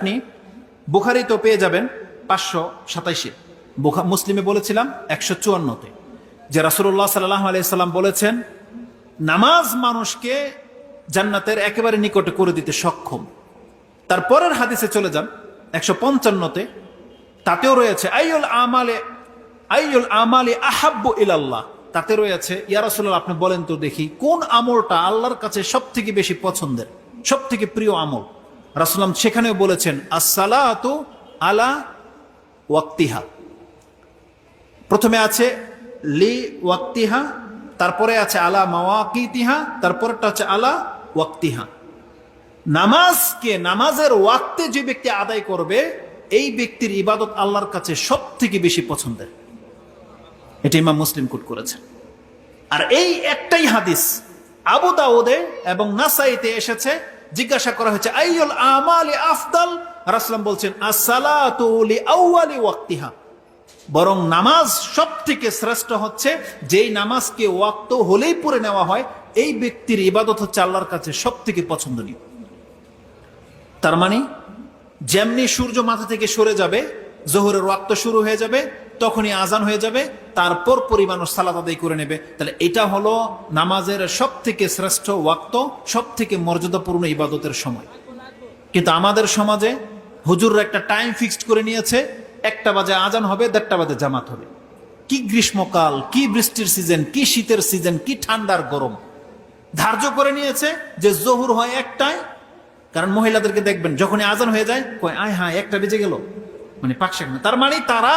আপনি বুখারি তো পেয়ে যাবেন পাঁচশো সাতাইশে। বুখা মুসলিমে বলেছিলাম একশো চুয়ান্নতে। যে রাসুল্লাহ সাল্লাহ আলাইসাল্লাম বলেছেন, নামাজ মানুষকে জান্নাতের একেবারে নিকটে করে দিতে সক্ষম। তারপরের হাদিসে চলে যান, একশো পঞ্চান্নতে। তাতেও রয়েছে আইউল আমালে আইউল আমালে আহাব্বু ইলাল্লাহ। তাতে রয়েছে, ইয়া রাসূলুল্লাহ, আপনি বলেন তো দেখি, কোন আমলটা আল্লাহর কাছে সব থেকে বেশি পছন্দের সব থেকে প্রিয় আমল? রাসুলাম সেখানেও বলেছেন, আসসালাতু আলা ওয়াক্তিহা। প্রথমে আছে, লি ওয়াক্তিহা, তারপরে আছে, আলা মাওয়াকিতিহা, তারপরেরটা আছে আলা ওয়াক্তিহা। নামাজকে, নামাজের ওয়াক্তে যে ব্যক্তি আদায় করবে, এই ব্যক্তির ইবাদত আল্লাহর কাছে সব থেকে বেশি পছন্দের। এটা ইমাম মুসলিম কুট করেছেন। আর এই একটাই হাদিস আবু দাউদে এবং নাসাইতে এসেছে, জিজ্ঞাসা করা হয়েছে, আইয়ুল আমালি আফদাল? রাসলাম বলছেন, আসসালাতু লি আউয়ালি ওয়াক্তিহা। বরং নামাজ সব থেকে শ্রেষ্ঠ হচ্ছে, যেই নামাজকে ওয়াক্ত হলেই পড়ে নেওয়া হয়, এই ব্যক্তির ইবাদত হচ্ছে আল্লাহর কাছে সব থেকে পছন্দনীয়। তার মানে যেমনি সূর্য মাথা থেকে সরে যাবে, জোহরের ওয়াক্ত শুরু হয়ে যাবে তখনই আজান হয়ে যাবে, তারপর পরিমাণ সালাত আদায় করে নেবে। তাহলে এটা হলো নামাজের সব থেকে শ্রেষ্ঠ ওয়াক্ত সব থেকে মর্যাদাপূর্ণ ইবাদতের সময়। কিন্তু আমাদের সমাজে হুজুররা একটা টাইম ফিক্সড করে নিয়েছে, একটা বাজে আজান হবে, দেড়টা বাজে জামাত হবে। কি গ্রীষ্মকাল, কি বৃষ্টির সিজন কি শীতের সিজন কি ঠান্ডার গরম। ধার্য করে নিয়েছে যে জহুর হয় একটায়, কারণ মহিলাদেরকে দেখবেন যখনই আজান হয়ে যায়, কয়, আয় হ্যাঁ একটা বেজে গেল। মানে পাকশাক না। তার মানে তারা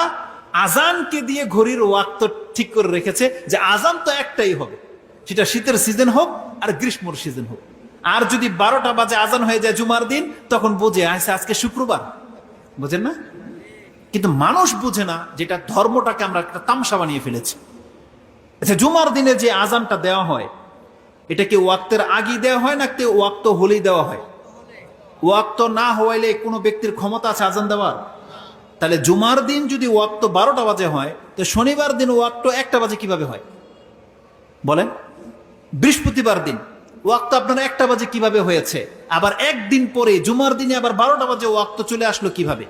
আজানকে দিয়ে ঘড়ির ওয়াক্ত ঠিক করে রেখেছে যে আজান তো একটাই হবে। সেটা শীতের সিজন হোক আর গ্রীষ্মর সিজন হোক। আর যদি বারোটা বাজে আজান হয়ে যায় জুমার দিন, তখন বোঝে আসে আজকে শুক্রবার। বোঝেন না? কিন্তু মানুষ বুঝে না যেটা ধর্মটাকে আমরা একটা তামসা বানিয়ে ফেলেছি। আচ্ছা জুমার দিনে যে আজানটা দেওয়া হয়, এটা কি ওয়াক্তের আগেই দেওয়া হয় না ওয়াক্ত হলেই দেওয়া হয়? ওয়াক্ত না হওয়াইলে কোনো ব্যক্তির ক্ষমতা আছে আজান দেওয়ার? তাহলে জুমার দিন যদি ওয়াক্ত বারোটা বাজে হয়, তো শনিবার দিন ওয়াক্ত একটা বাজে কীভাবে হয়? বলেন। বৃহস্পতিবার দিন, ওয়াক্ত আপনার একটা বাজে কীভাবে হয়েছে? আবার একদিন পরে জুমার দিনে আবার বারোটা বাজে ওয়াক্ত চলে আসলো কীভাবে?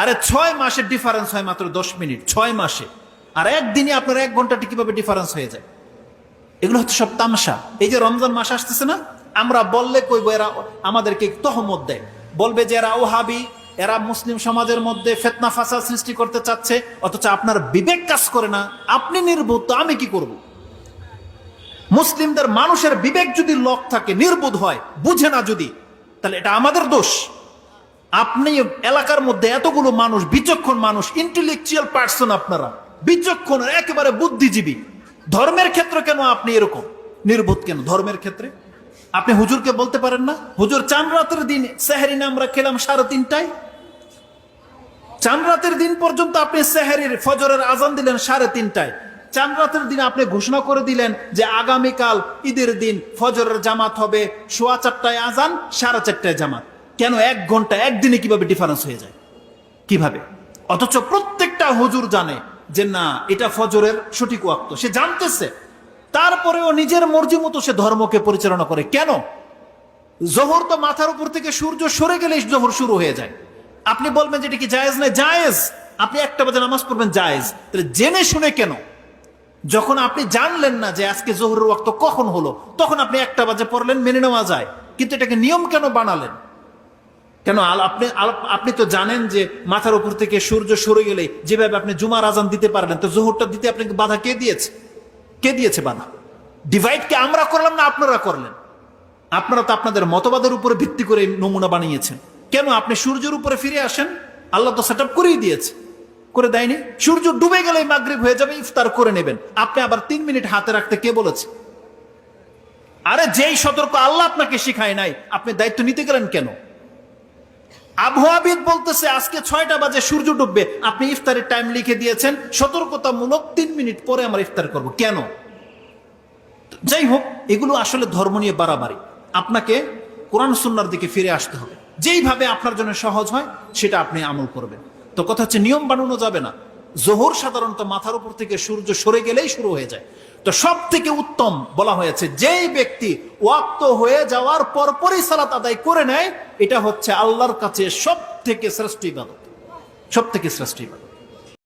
আরে ছয় মাসের ডিফারেন্স হয় মাত্র দশ মিনিট, ছয় মাসে। আর একদিনে আপনার এক ঘন্টাটি কীভাবে ডিফারেন্স হয়ে যায়? এগুলো হচ্ছে সব তামসা এই যে রমজান মাস আসতেছে না, আমরা বললে কইব এরা আমাদেরকে তহমত দেয়। বলবে যে এরা ওহাবি এরা মুসলিম সমাজের মধ্যে ফেতনা ফাসাদ সৃষ্টি করতে চাচ্ছে, অথচ আপনার বিবেক কাজ করে না। আপনি নির্বোধ, তো আমি কি করব? মুসলিমদের মানুষের বিবেক যদি লক থাকে, নির্বোধ হয়, বুঝে না যদি, তাহলে এটা আমাদের দোষ। আপনি এলাকার মধ্যে এতগুলো মানুষ, বিচক্ষণ মানুষ ইন্টেলেকচুয়াল পার্সন আপনারা, বিচক্ষণ, একেবারে বুদ্ধিজীবী। ধর্মের ক্ষেত্রে কেন আপনি এরকম? নির্বোধ কেন? ধর্মের ক্ষেত্রে? আপনি হুজুরকে বলতে পারেন না? হুজুর চান রাতের দিন সেহারিনে আমরা খেলাম সাড়ে তিনটায়। চান রাতের দিন পর্যন্ত আপনি সেহারির ফজরের আজান দিলেন সাড়ে তিনটায়। চান রাতের দিন আপনি ঘোষণা করে দিলেন যে আগামীকাল ঈদের দিন ফজরের জামাত হবে। সোয়া চারটায় আজান, সাড়ে চারটায় জামাত। কেন এক ঘণ্টা, একদিনে কীভাবে ডিফারেন্স হয়ে যায়? কীভাবে? অথচ প্রত্যেকটা হুজুর জানে যে না, এটা ফজরের সঠিক ওয়াক্ত। সে জানতেছে। তারপরেও নিজের মর্জি মতো সে ধর্মকে পরিচালনা করে। কেন? জোহর তো মাথার উপর থেকে সূর্য সরে গেলে জোহর শুরু হয়ে যায়। আপনি বলবেন যে এটা কি জায়েজ না? জায়েজ। আপনি একটা বাজে নামাজ পড়বেন, জায়েজ। তাহলে জেনে শুনে কেন? যখন আপনি জানলেন না যে আজকে জোহরের ওয়াক্ত কখন হলো, তখন আপনি একটা বাজে পড়লেন, মেনে নেওয়া যায়। কিন্তু এটাকে নিয়ম কেন বানালেন? কেন আপনি আপনি তো জানেন যে মাথার উপর থেকে সূর্য সরে গেলে যেভাবে আপনি জুমার আজান দিতে পারলেন, তো জোহরটা দিতে আপনাকে বাধা কে দিয়েছে? কে দিয়েছে বাধা ডিভাইড কে আমরা করলাম না আপনারা করলেন? আপনারা তো আপনাদের মতবাদের উপরে ভিত্তি করে নমুনা বানিয়েছেন। কেন আপনি সূর্যের উপরে ফিরে আসেন? আল্লাহ তো সেট আপ করেই দিয়েছে। করে দেয়নি? সূর্য ডুবে গেলে মাগরিব হয়ে যাবে, ইফতার করে নেবেন। আপনি আবার তিন মিনিট হাতে রাখতে কে বলেছে? আরে যেই সতর্ক আল্লাহ আপনাকে শিখায় নাই, আপনি দায়িত্ব নিতে গেলেন কেন? আবহাওয়াবিদ বলতেছে, আজকে ছয়টা বাজে, সূর্য ডুববে। আপনি ইফতারের টাইম লিখে দিয়েছেন, সতর্কতামূলক তিন মিনিট পরে আমরা ইফতার করব। কেন? যাই হোক, এগুলো আসলে ধর্ম নিয়ে বাড়াবাড়ি। আপনাকে কোরআন সুন্নার দিকে ফিরে আসতে হবে। যেইভাবে আপনার জন্য সহজ হয়, সেটা আপনি আমল করবেন। তো কথা হচ্ছে, নিয়ম বানানো যাবে না। জোহর সাধারণত মাথার উপর থেকে সূর্য সরে গেলেই শুরু হয়ে যায়। তো সব থেকে উত্তম বলা হয়েছে, যেই ব্যক্তি ওয়াক্ত হয়ে যাওয়ার পরপরই সালাত আদায় করে নেয় এটা হচ্ছে আল্লাহর কাছে সব থেকে শ্রেষ্ঠ ইবাদত। সব থেকে শ্রেষ্ঠ ইবাদত।